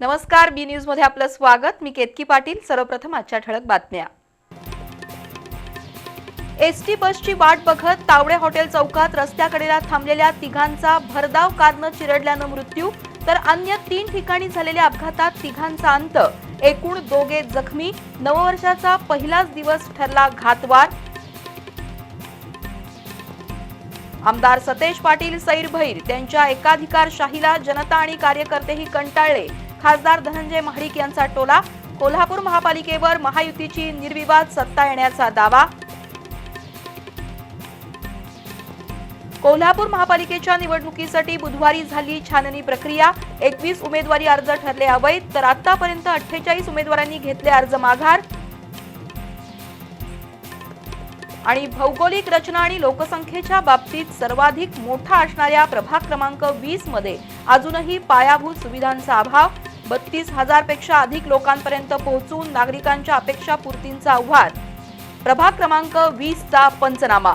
नमस्कार बी न्यूजमध्ये आपलं स्वागत. मी केतकी पाटील. सर्वप्रथम आजच्या ठळक बातम्या. एसटी बसची वाट बघत तावडे हॉटेल चौकात रस्त्याकडेला थांबलेल्या तिघांचा भरधाव कारनं चिरडल्यानं मृत्यू तर अन्य तीन ठिकाणी झालेल्या अपघातात तिघांचा अंत. एकूण दोघे जखमी. नववर्षाचा पहिलाच दिवस ठरला घातवार. आमदार सतेज पाटील सैरभैर. त्यांच्या एकाधिकारशाहीला जनता आणि कार्यकर्तेही कंटाळले. खासदार धनंजय महाडिक यांचा टोला कोल्हापूर महापालिकेवर महायुतीची निर्विवाद सत्ता येण्याचा दावा. कोल्हापूर महापालिकेच्या निवडणुकीसाठी बुधवारी झाली छाननी प्रक्रिया. एकवीस उमेदवारी अर्ज ठरले अवैध तर आतापर्यंत अठ्ठेचाळीस उमेदवारांनी घेतले अर्ज माघार. आणि भौगोलिक रचना आणि लोकसंख्येच्या बाबतीत सर्वाधिक मोठा असणाऱ्या प्रभाग क्रमांक वीसमध्ये अजूनही पायाभूत सुविधांचा अभाव. बत्तीस हजारपेक्षा अधिक लोकांपर्यंत पोहोचून नागरिकांच्या अपेक्षा पूर्तींचं आव्हान. प्रभाग क्रमांक वीसचा पंचनामा.